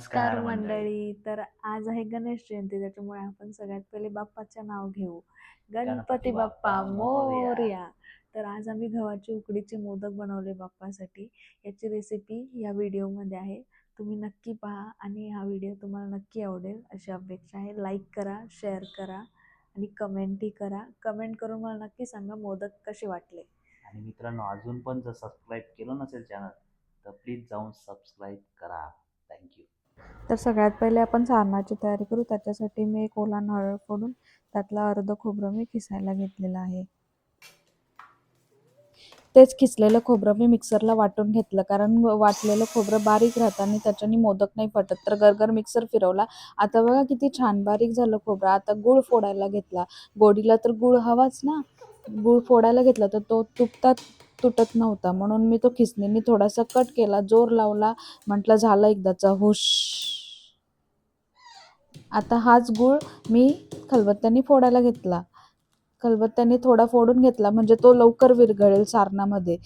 नमस्कार मंडळी. तर आज आहे गणेश जयंती त्याच्यामुळे आपण सगळ्यात पहिले बाप्पाचे नाव घेऊ. गणपती बाप्पा मोरया. तर आज आम्ही गव्हाची उकडीचे मोदक बनवले बाप्पासाठी. याची रेसिपी या व्हिडिओमध्ये आहे. तुम्ही नक्की पहा आणि हा व्हिडिओ तुम्हाला नक्की आवडेल. अशी अपेक्षा आहे. लाईक करा शेअर करा आणि कमेंटही करा. कमेंट करून मला नक्की सांगा मोदक कसे वाटले. आणि मित्रांनो अजून पण जर सबस्क्राईब केलं नसेल चॅनल तर प्लीज जाऊन सबस्क्राईब करा. थँक्यू तर सगळ्यात पहिले आपण सारणाची तयारी करू. त्याच्यासाठी मी एक ओला नारळ फोडून त्यातला अर्ध खोबरं मी खिसायला घेतलेलं आहे. तेच खिसलेलं खोबरं मी मिक्सरला वाटून घेतलं. कारण वाटलेलं खोबरं बारीक राहतं आणि त्याच्याने मोदक नाही पटत. तर गरगर मिक्सर फिरवला. आता बघा किती छान बारीक झालं खोबरं. आता गुळ फोडायला घेतला. गोडीला तर गुळ हवाच ना. गुळ फोडायला घेतला तर तो तुपतात. तुटत नव्हता. म्हणून मी तो खिसणीने थोडासा कट केला जोर लावला म्हटलं झालं एकदाचा. हुश. आता हाच गूळ मी खलबत्त्याने फोडायला घेतला. खलबत्त्याने थोडा फोडून घेतला म्हणजे तो लवकर विरघळेल सारणामध्ये.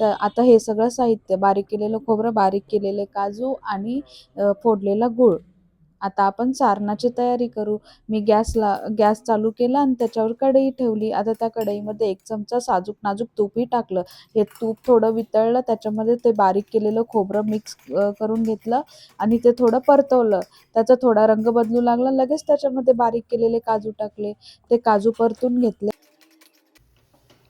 तर आता हे सगळं साहित्य बारीक केलेलं खोबरं बारीक केलेले काजू आणि फोडलेला गूळ. आता आपण सारणाची तयारी करू. मी गॅसला गॅस चालू केला आणि त्याच्यावर कढई ठेवली. आता त्या कढईमध्ये एक चमचा साजूक नाजूक तूपही टाकलं. हे तूप थोडं वितळलं त्याच्यामध्ये ते बारीक केलेलं खोबरं मिक्स करून घेतलं आणि ते थोडं परतवलं. त्याचा थोडा रंग बदलू लागला. लगेच त्याच्यामध्ये बारीक केलेले काजू टाकले. ते काजू परतून घेतले.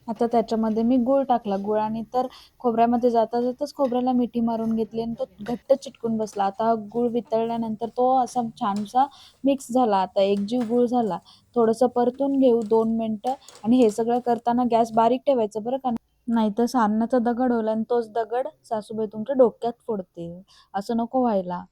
आता त्याच्यामध्ये मी गूळ टाकला. गुळाने तर खोबऱ्यामध्ये जाता जाताच खोबऱ्याला मिठी मारून घेतली आणि तो घट्ट चिटकून बसला. आता गूळ वितळल्यानंतर तो असा छानसा मिक्स झाला. आता एकजीव गूळ झाला. थोडंसं परतून घेऊ दोन मिनटं आणि हे सगळं करताना गॅस बारीक ठेवायचं बरं का? नाही तर सारणाचा दगड होईल आणि तोच दगड सासूबाई तुमच्या डोक्यात फोडतील. असं नको व्हायला.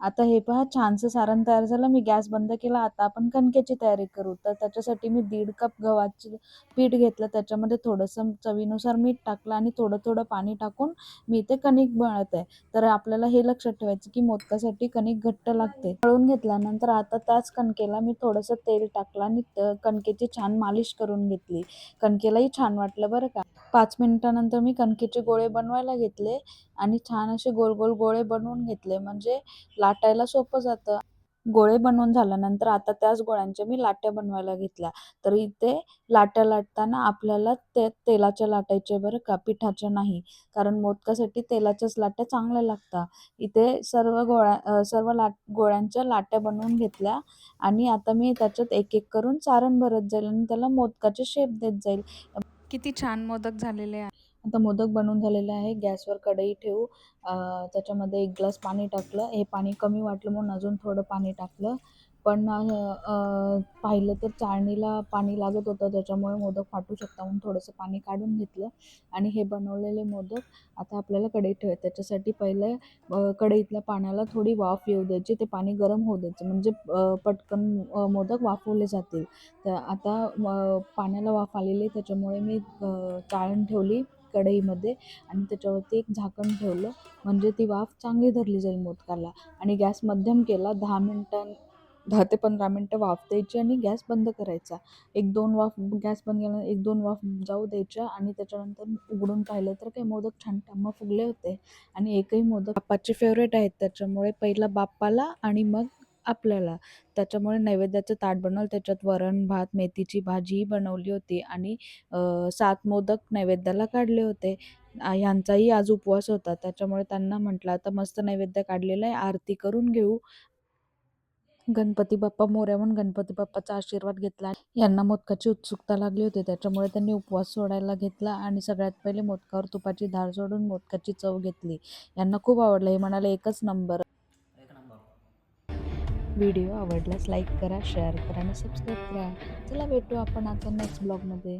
आता हे पहा छानसं सारण तयार झालं. मी गॅस बंद केला. आता आपण कणकेची तयारी करू. तर त्याच्यासाठी मी दीड कप गव्हाचं पीठ घेतलं. त्याच्यामध्ये थोडंसं चवीनुसार मीठ टाकलं आणि थोडं थोडं पाणी टाकून मी ते कणिक बळत आहे. तर आपल्याला हे लक्षात ठेवायचं की मोदकासाठी कणिक घट्ट लागते. तळून घेतल्यानंतर आता त्याच कणकेला मी थोडंसं तेल टाकलं आणि कणकेची छान मालिश करून घेतली. कणकेलाही छान वाटलं बरं का. पाच मिनिटानंतर मी कणकेचे गोळे बनवायला घेतले. आणि छान असे गोल गोल गोळे बनवून घेतले. म्हणजे लाटायला सोपं जातं. गोळे बनवून झाल्यानंतर आता त्याच गोळ्यांच्या मी लाट्या बनवायला घेतल्या. तर इथे लाट्या लाटताना आपल्याला ते तेलाच्या लाटायचे बरं का? पिठाच्या नाही. कारण मोदकासाठी तेलाच्याच लाट्या चांगल्या लागतात. इथे सर्व गोळ्या सर्व लाट गोळ्यांच्या लाट्या बनवून घेतल्या आणि आता मी त्याच्यात एक एक करून सारण भरत जाईल आणि त्याला मोदकाचे शेप देत जाईल. किती छान मोदक झालेले आहे. आता मोदक बनवून झालेले आहे. गॅसवर कढई ठेवू. त्याच्यामध्ये एक ग्लास पाणी टाकलं. हे पाणी कमी वाटलं म्हणून अजून थोडं पाणी टाकलं. पण पाहिलं तर चाळणीला पाणी लागत होतं. त्याच्यामुळे मोदक फाटू शकता म्हणून थोडंसं पाणी काढून घेतलं आणि हे बनवलेले मोदक आता आपल्याला कढईत ठेवायचे. त्याच्यासाठी पहिले कढईतल्या पाण्याला थोडी वाफ येऊ द्यायची. ते पाणी गरम होऊ द्यायचं. म्हणजे पटकन मोदक वाफवले जातील. तर आता पाण्याला वाफ आलेली आहे. त्याच्यामुळे मी चाळण ठेवली. कढईमध्ये आणि त्याच्यावरती एक झाकण ठेवलं. म्हणजे ती वाफ चांगली धरली जाईल मोदकाला. आणि गॅस मध्यम केला. दहा मिनटं दहा ते पंधरा मिनटं वाफ द्यायची आणि गॅस बंद करायचा. एक दोन वाफ गॅस बंद केला एक दोन वाफ जाऊ द्यायच्या आणि त्याच्यानंतर उघडून पाहिलं तर काही मोदक छान टम्म फुगले होते. आणि एकही मोदक बाप्पाचे फेवरेट आहेत. त्याच्यामुळे पहिला बाप्पाला आणि मग आपल्याला. त्याच्यामुळे नैवेद्याचं ताट बनवलं त्याच्यात वरण भात मेथीची भाजीही बनवली होती आणि सात मोदक नैवेद्याला काढले होते. ह्यांचाही आज उपवास होता. त्याच्यामुळे त्यांना म्हटलं आता मस्त नैवेद्य काढलेला आहे आरती करून घेऊ. गणपती बाप्पा मोऱ्याहून गणपती बाप्पाचा आशीर्वाद घेतला. यांना मोदकाची उत्सुकता लागली होती. त्याच्यामुळे त्यांनी उपवास सोडायला घेतला आणि सगळ्यात पहिले मोदकावर तुपाची धार सोडून मोदकाची चव घेतली. यांना खूप आवडलं. हे म्हणाले एकच नंबर. व्हिडिओ आवडल्यास लाईक करा शेअर करा आणि सबस्क्राईब करा. चला भेटू आपण आता नेक्स्ट ब्लॉगमध्ये